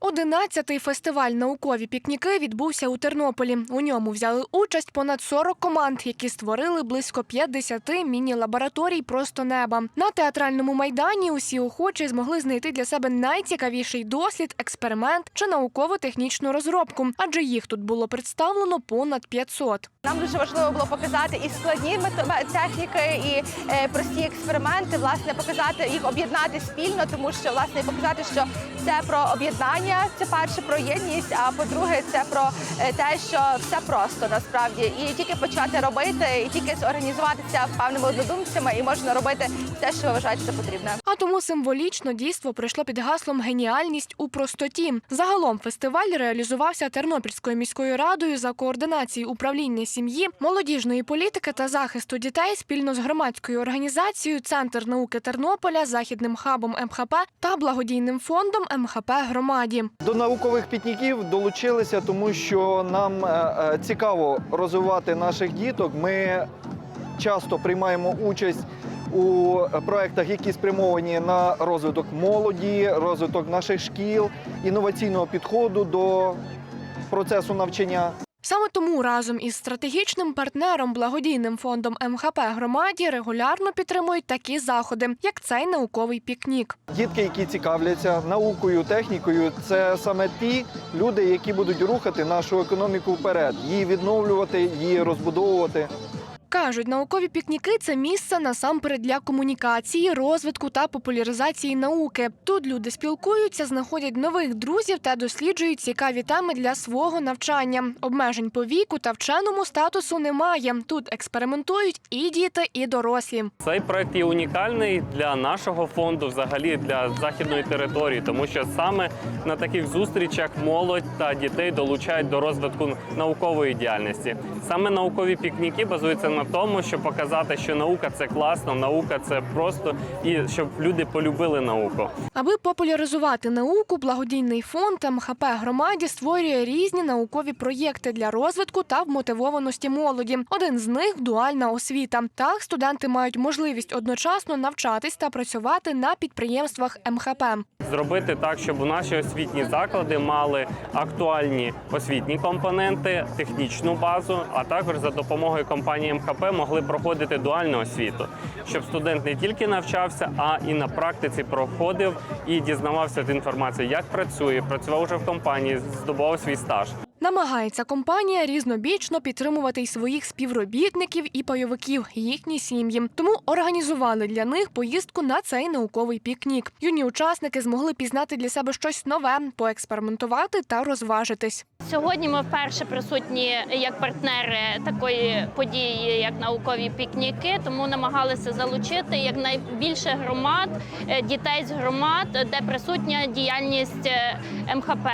Одинадцятий фестиваль наукові пікніки відбувся у Тернополі. У ньому взяли участь понад 40 команд, які створили близько 50 міні-лабораторій просто неба. На театральному майдані усі охочі змогли знайти для себе найцікавіший дослід, експеримент чи науково-технічну розробку, адже їх тут було представлено понад 500. Нам дуже важливо було показати і складні техніки, і е, прості експерименти, власне, показати їх об'єднати спільно, тому що власне показати, що це про об'єднання, це перше про єдність. А по-друге, це про е, те, що все просто насправді, і тільки почати робити, і тільки зорганізуватися певними однодумцями, і можна робити те, що ви вважаєте потрібне. А тому символічно дійство пройшло під гаслом Геніальність у простоті. Загалом фестиваль реалізувався Тернопільською міською радою за координації управління сім'ї, молодіжної політики та захисту дітей спільно з громадською організацією Центр науки Тернополя, західним хабом МХП та благодійним фондом МХП громаді. До наукових пікніків долучилися, тому що нам е, е, цікаво розвивати наших діток. Ми часто приймаємо участь у проєктах, які спрямовані на розвиток молоді, розвиток наших шкіл, інноваційного підходу до процесу навчання. Саме тому разом із стратегічним партнером благодійним фондом МХП громаді регулярно підтримують такі заходи, як цей науковий пікнік. Дітки, які цікавляться наукою, технікою, це саме ті люди, які будуть рухати нашу економіку вперед, її відновлювати, її розбудовувати. Кажуть, наукові пікніки це місце насамперед для комунікації, розвитку та популяризації науки. Тут люди спілкуються, знаходять нових друзів та досліджують цікаві теми для свого навчання. Обмежень по віку та вченому статусу немає. Тут експериментують і діти, і дорослі. Цей проект є унікальний для нашого фонду, взагалі для західної території, тому що саме на таких зустрічах молодь та дітей долучають до розвитку наукової діяльності. Саме наукові пікніки базуються на тому, щоб показати, що наука це класно, наука це просто і щоб люди полюбили науку. Аби популяризувати науку, благодійний фонд МХП громаді створює різні наукові проєкти для розвитку та вмотивованості молоді. Один з них дуальна освіта. Так студенти мають можливість одночасно навчатись та працювати на підприємствах МХП. Зробити так, щоб наші освітні заклади мали актуальні освітні компоненти, технічну базу, а також за допомогою компанії МХП могли проходити дуальну освіту, щоб студент не тільки навчався, а і на практиці проходив і дізнавався цю інформацію, як працює, працював вже в компанії, здобував свій стаж. Намагається компанія різнобічно підтримувати й своїх співробітників і пайовиків, їхні сім'ї. Тому організували для них поїздку на цей науковий пікнік. Юні учасники змогли пізнати для себе щось нове, поекспериментувати та розважитись. Сьогодні ми вперше присутні як партнери такої події, як наукові пікніки, тому намагалися залучити якнайбільше громад, е, дітей з громад, де присутня діяльність е, МХП.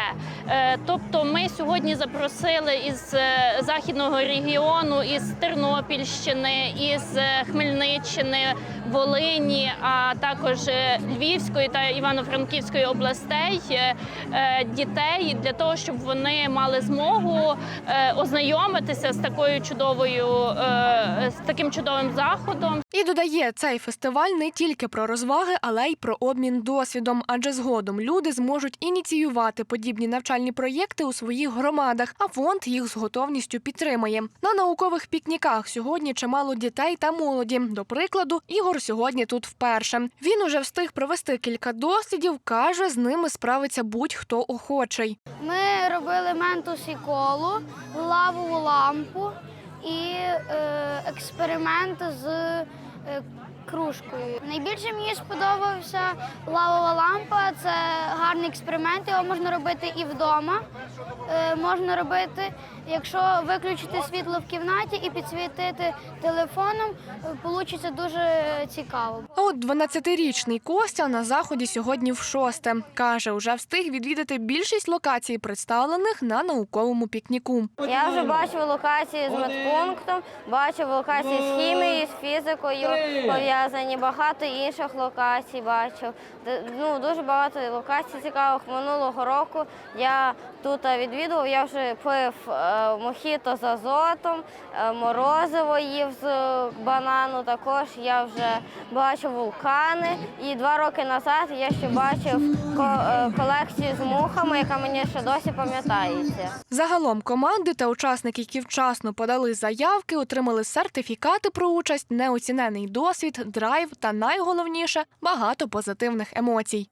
Е, Тобто, ми сьогодні запросили із е, західного регіону, із Тернопільщини, із е, Хмельниччини, Волині, а також е, Львівської та Івано-Франківської областей дітей для того, щоб вони мали змогу ознайомитися з такою чудовою з таким чудовим заходом. І додає, цей фестиваль не тільки про розваги, але й про обмін досвідом, адже згодом люди зможуть ініціювати подібні навчальні проєкти у своїх громадах, а фонд їх з готовністю підтримує. На наукових пікніках сьогодні чимало дітей та молоді. До прикладу, Ігор сьогодні тут вперше. Він уже встиг провести кілька дослідів. каже, з ними справиться будь-хто охочий. Ми робили ментус і колу, лавову лампу і е, експеримент з е, кружкою. Найбільше мені сподобався лавова лампа. Це гарний експеримент. Його можна робити і вдома. Е, можна робити, якщо виключити світло в кімнаті і підсвітити телефоном, вийде дуже цікаво. А от 12-річний Костя на заході сьогодні в шосте. Каже, вже встиг відвідати більшість локацій, представлених на науковому пікніку. Я вже бачив локації з медпунктом, бачив локації з хімією, з фізикою пов'язані. Багато інших локацій бачив. Ну, дуже багато локацій цікавих. Минулого року я тут відвідував, я вже пив е, е, мохіто з азотом, е, морозиво їв з е, банану. Також я вже бачу вулкани. І два роки назад я ще бачив ко- е, колекцію з мухами, яка мені ще досі пам'ятається. Загалом команди та учасники, які вчасно подали заявки, отримали сертифікати про участь, неоцінений досвід, драйв та найголовніше багато позитивних емоцій.